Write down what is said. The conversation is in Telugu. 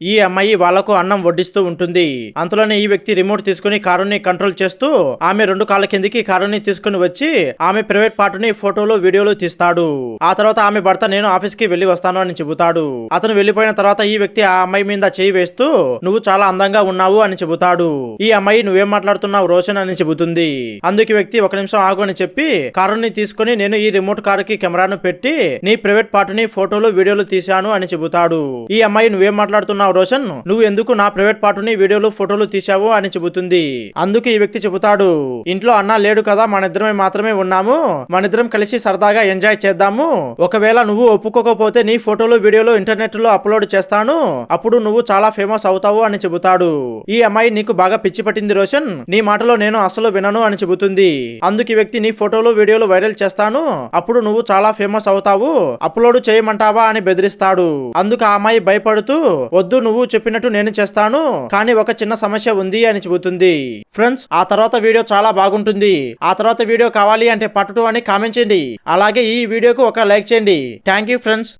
ఈ అమ్మాయి వాళ్ళకు అన్నం వడ్డిస్తూ ఉంటుంది. అంతలోనే ఈ వ్యక్తి రిమోట్ తీసుకుని కారుని కంట్రోల్ చేస్తూ ఆమె రెండు కాళ్ళ కిందికి కారుని తీసుకుని వచ్చి ఆమె ప్రైవేట్ పార్టుని ఫోటోలు వీడియోలు తీస్తాడు. ఆ తర్వాత ఆమె భర్త నేను ఆఫీస్కి వెళ్ళి వస్తాను అని చెబుతాడు. అతను వెళ్ళిపోయిన తర్వాత ఈ వ్యక్తి ఆ అమ్మాయి మీద చేయి వేస్తూ నువ్వు చాలా అందంగా ఉన్నావు అని చెబుతాడు. ఈ అమ్మాయి నువ్వేం మాట్లాడుతున్నావు రోషన్ అని చెబుతుంది. అందుకు వ్యక్తి ఒక నిమిషం ఆగు అని చెప్పి కారుని తీసుకుని నేను ఈ రిమోట్ కారు కి కెమెరాను పెట్టి నీ ప్రైవేట్ పార్టుని ఫోటోలు వీడియోలు తీశాను అని చెబుతాడు. ఈ అమ్మాయి నువ్వేం మాట్లాడుతున్నావు రోషన్? నువ్వు ఎందుకు నా ప్రైవేట్ పార్టుని వీడియోలు ఫోటోలు తీసావు అని చెబుతుంది. అందుకు ఈ వ్యక్తి చెబుతాడు. ఇంట్లో అన్న లేడు కదా మన ఇద్దరమే మాత్రమే ఉన్నాము. మన ఇద్దరం కలిసి సరదాగా ఎంజాయ్ చేద్దాము. ఒకవేళ నువ్వు ఒప్పుకోకపోతే నీ ఫోటోలు వీడియోలు ఇంటర్నెట్లో అప్లోడ్ చేస్తాను. అప్పుడు నువ్వు చాలా ఫేమస్ అవుతావు అని చెబుతాడు. ఈ అమ్మాయి నీకు బాగా పిచ్చి పట్టింది రోషన్. నీ మాటలో నేను అసలు వినను అని చెబుతుంది. అందుకు ఈ వ్యక్తి నీ ఫోటోలు వీడియోలు వైరల్ చేస్తాను. అప్పుడు నువ్వు చాలా ఫేమస్ అవుతావు. అప్లోడ్ చేయమంటావా అని బెదిరిస్తాడు. అందుకు ఆ అమ్మాయి భయపడుతూ వద్దు నువ్వు చెప్పినట్టు నేను చేస్తాను కానీ ఒక చిన్న సమస్య ఉంది అని చెబుతుంది. ఫ్రెండ్స్ ఆ తర్వాత వీడియో చాలా బాగుంటుంది. ఆ తర్వాత వీడియో కావాలి అంటే పట్టుటూ అని కామెంట్ చేయండి. అలాగే ఈ వీడియోకు ఒక లైక్ చేయండి. Thank you friends.